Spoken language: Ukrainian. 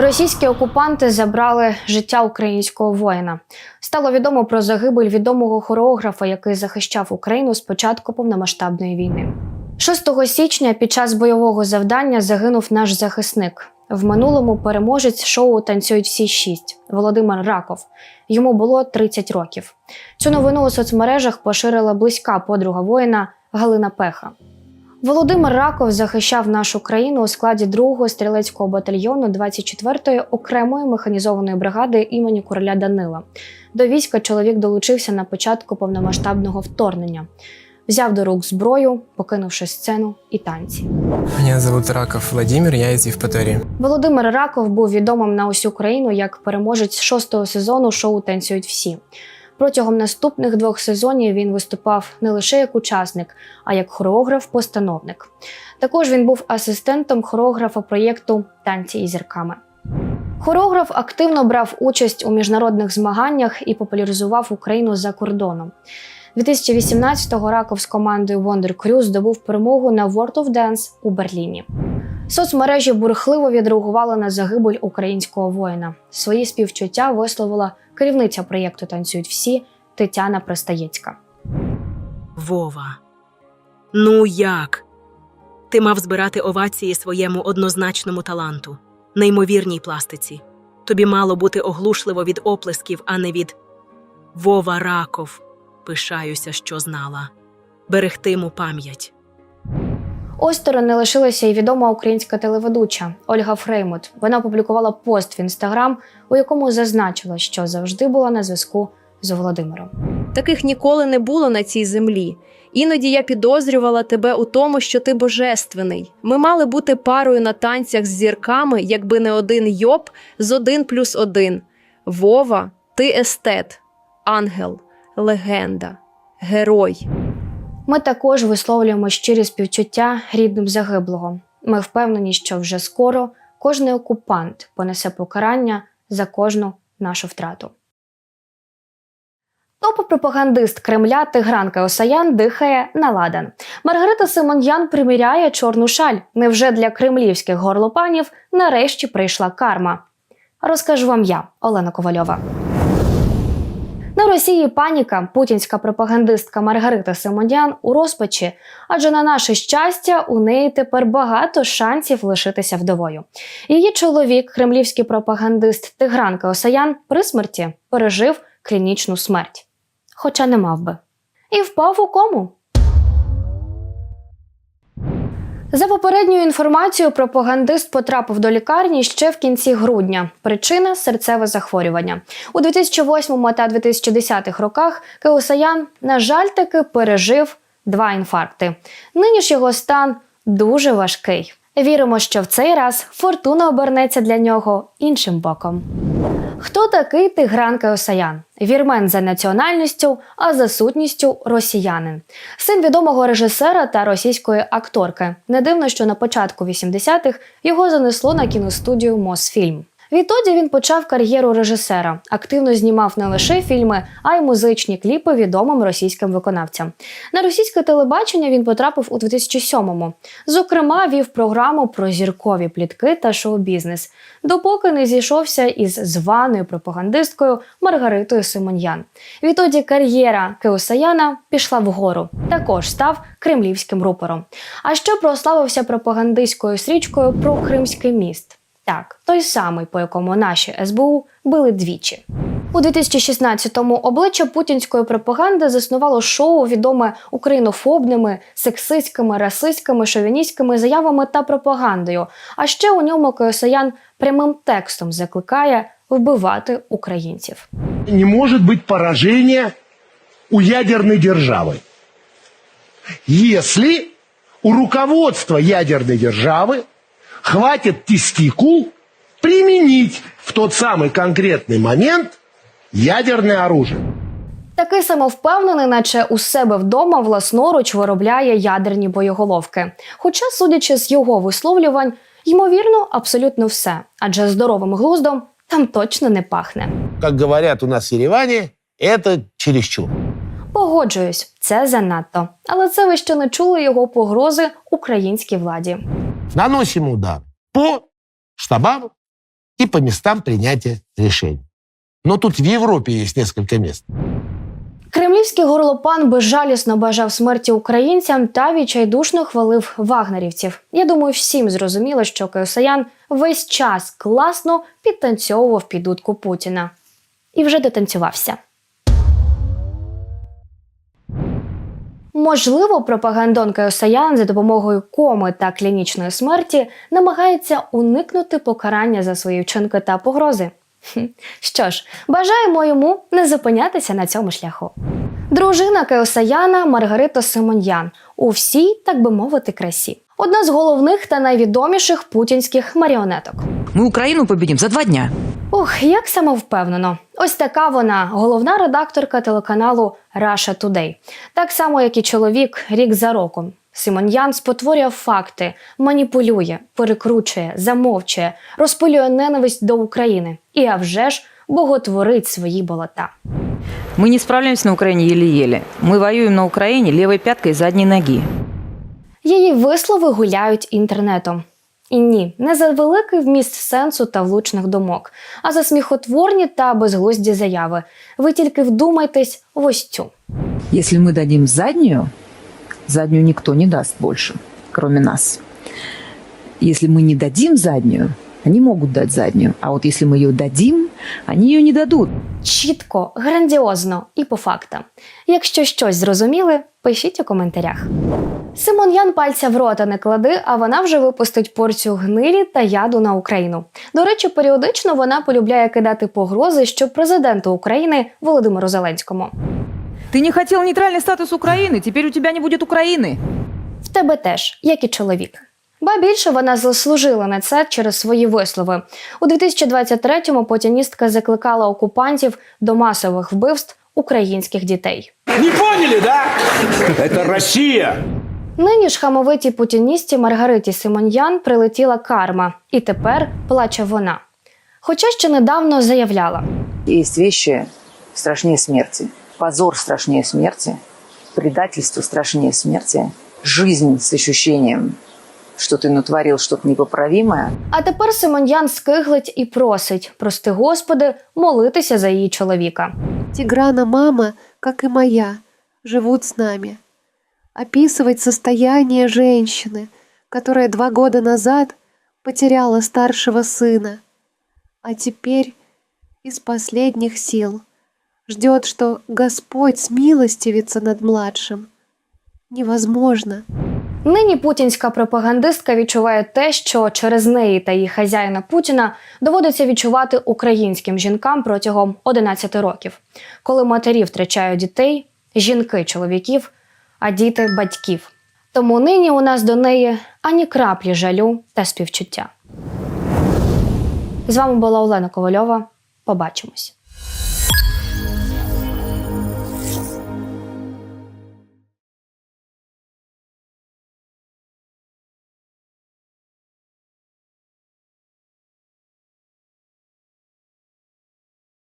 Російські окупанти забрали життя українського воїна. Стало відомо про загибель відомого хореографа, який захищав Україну з початку повномасштабної війни. 6 січня під час бойового завдання загинув наш захисник. В минулому переможець шоу Танцюють всі шість Володимир Раков. Йому було 30 років. Цю новину у соцмережах поширила близька подруга воїна Галина Пеха. Володимир Раков захищав нашу країну у складі 2-го стрілецького батальйону 24-ї окремої механізованої бригади імені короля Данила. До війська чоловік долучився на початку повномасштабного вторгнення. Взяв до рук зброю, покинувши сцену і танці. Меня зовут Раков Владимир, я из Евпатории. Володимир Раков був відомим на усю країну як переможець шостого сезону шоу Танцюють всі. Протягом наступних двох сезонів він виступав не лише як учасник, а як хореограф-постановник. Також він був асистентом хореографа проєкту Танці із зірками. Хореограф активно брав участь у міжнародних змаганнях і популяризував Україну за кордоном. 2018-го Раков з командою Wonder Crew здобув перемогу на World of Dance у Берліні. Соцмережі бурхливо відреагували на загибель українського воїна. Свої співчуття висловила керівниця проєкту Танцюють всі Тетяна Пристаєцька. Вова. Ну як? Ти мав збирати овації своєму однозначному таланту, неймовірній пластиці. Тобі мало бути оглушливо від оплесків, а не від Вова Раков. Пишаюся, що знала. Берегтиму пам'ять. Осторонь лишилася і відома українська телеведуча Ольга Фреймут. Вона опублікувала пост в інстаграм, у якому зазначила, що завжди була на зв'язку з Володимиром. Таких ніколи не було на цій землі. Іноді я підозрювала тебе у тому, що ти божественний. Ми мали бути парою на танцях з зірками, якби не один йоб з один плюс один. Вова, ти естет, ангел, легенда, герой. Ми також висловлюємо щирі співчуття рідним загиблого. Ми впевнені, що вже скоро кожний окупант понесе покарання за кожну нашу втрату. Топ-пропагандист Кремля Тигранка Осаян дихає на ладан. Маргарита Симоньян приміряє чорну шаль. Невже для кремлівських горлопанів нарешті прийшла карма? Розкажу вам я, Олена Ковальова. На Росії паніка. Путінська пропагандистка Маргарита Симонян у розпачі, адже на наше щастя у неї тепер багато шансів лишитися вдовою. Її чоловік, кремлівський пропагандист Тигранка Осаян, при смерті пережив клінічну смерть, хоча не мав би, і впав у кому. За попередньою інформацією, пропагандист потрапив до лікарні ще в кінці грудня. Причина серцеве захворювання. У 2008 та 2010 роках Кеосаян, на жаль, таки пережив два інфаркти. Нині ж його стан дуже важкий. Віримо, що в цей раз фортуна обернеться для нього іншим боком. Хто такий Тигран Кеосаян? Вірмен за національністю, а за сутністю росіянин. Син відомого режисера та російської акторки. Не дивно, що на початку 80-х його занесло на кіностудію Мосфільм. Відтоді він почав кар'єру режисера, активно знімав не лише фільми, а й музичні кліпи відомим російським виконавцям. На російське телебачення він потрапив у 2007-му. Зокрема, вів програму про зіркові плітки та шоу-бізнес, допоки не зійшовся із званою пропагандисткою Маргаритою Симоньян. Відтоді кар'єра Кеосаяна пішла вгору. Також став кремлівським рупором. А ще прославився пропагандистською стрічкою про Кримський міст. Так, той самий, по якому наші СБУ били двічі. У 2016-му обличчя путінської пропаганди заснувало шоу, відоме українофобними, сексистськими, расистськими, шовіністськими заявами та пропагандою. А ще у ньому Косаян прямим текстом закликає вбивати українців. не может быть поражения у ядерной державы. Если у руководства ядерной державы хватит тестикул применить в тот самый конкретный момент ядерное оружие. Такий самовпевнений, наче у себе вдома власноруч виробляє ядерні боєголовки. Хоча, судячи з його висловлювань, ймовірно, абсолютно все, адже здоровим глуздом там точно не пахне. Как говорят у нас в Ереване, это чересчур. Погоджуюсь, це занадто. Але це ви ще не чули його погрози українській владі. Наносим удар по штабам и по местам принятия решений. Но тут в Европе есть несколько мест. Кремлівський горлопан безжалісно бажав смерті українцям та відчайдушно хвалив вагнерівців. Я думаю, всім зрозуміло, що Кеосаян весь час класно підтанцьовував під дудку Путіна. І вже дотанцювався. Можливо, пропагандон Кеосаян за допомогою коми та клінічної смерті намагається уникнути покарання за свої вчинки та погрози. Що ж, бажаємо йому не зупинятися на цьому шляху. Дружина Кеосаяна Маргарита Симоньян у всій, так би мовити, красі. Одна з головних та найвідоміших путінських маріонеток. Мы Украину победим за два дня. Ух, як самовпевнено. Ось така вона, головна редакторка телеканалу Russia Today. Так само, як і чоловік рік за роком. Симоньян спотворює факти, маніпулює, перекручує, замовчує, розпилює ненависть до України і, а вже ж, боготворить свої болота. Мы не справляемся на Украине еле-еле. Мы воюем на Украине левой пяткой задней ноги. Її вислови гуляють інтернетом. І ні, не за великий вміст сенсу та влучних думок, а за сміхотворні та безглузді заяви. Ви тільки вдумайтесь в ось цю. Если мы дадим заднюю, заднюю никто не даст больше, кроме нас. Если мы не дадим заднюю, они могут дать заднюю. А вот если мы ее дадим, они ее не дадут. Чітко, грандіозно і по фактам. Якщо щось зрозуміли, пишіть у коментарях. Симон Ян пальця в рота не клади, а вона вже випустить порцію гнилі та яду на Україну. До речі, періодично вона полюбляє кидати погрози, щоб президенту України Володимиру Зеленському. Ты не хотел нейтральный статус Украины, теперь у тебя не будет Украины. В тебе теж, як і чоловік. Ба більше вона заслужила на це через свої вислови. У 2023-му путіністка закликала окупантів до масових вбивств українських дітей. Не поняли, да? Это Россия. Нині ж хамовитій путіністі Маргариті Симоньян прилетіла карма, і тепер плаче вона. Хоча ще недавно заявляла: Есть вещи страшнее смерти. Позор страшнее смерти. Предательство страшнее смерти. Жизнь с ощущением, что ты натворил что-то непоправимое. а тепер Симоньян скиглить і просить, прости Господи, молитися за її чоловіка. Тиграна мама, как и моя, живут с нами Описывать состояние женщины, которая два года назад потеряла старшего сына, а теперь из последних сил ждет, что Господь смилостивится над младшим. Невозможно. Нині путінська пропагандистка відчуває те, що через неї та її хазяїна Путіна доводиться відчувати українським жінкам протягом 11 років, коли матері втрачають дітей, жінки чоловіків, а діти батьків. Тому нині у нас до неї ані краплі жалю та співчуття. З вами була Олена Ковальова. Побачимось.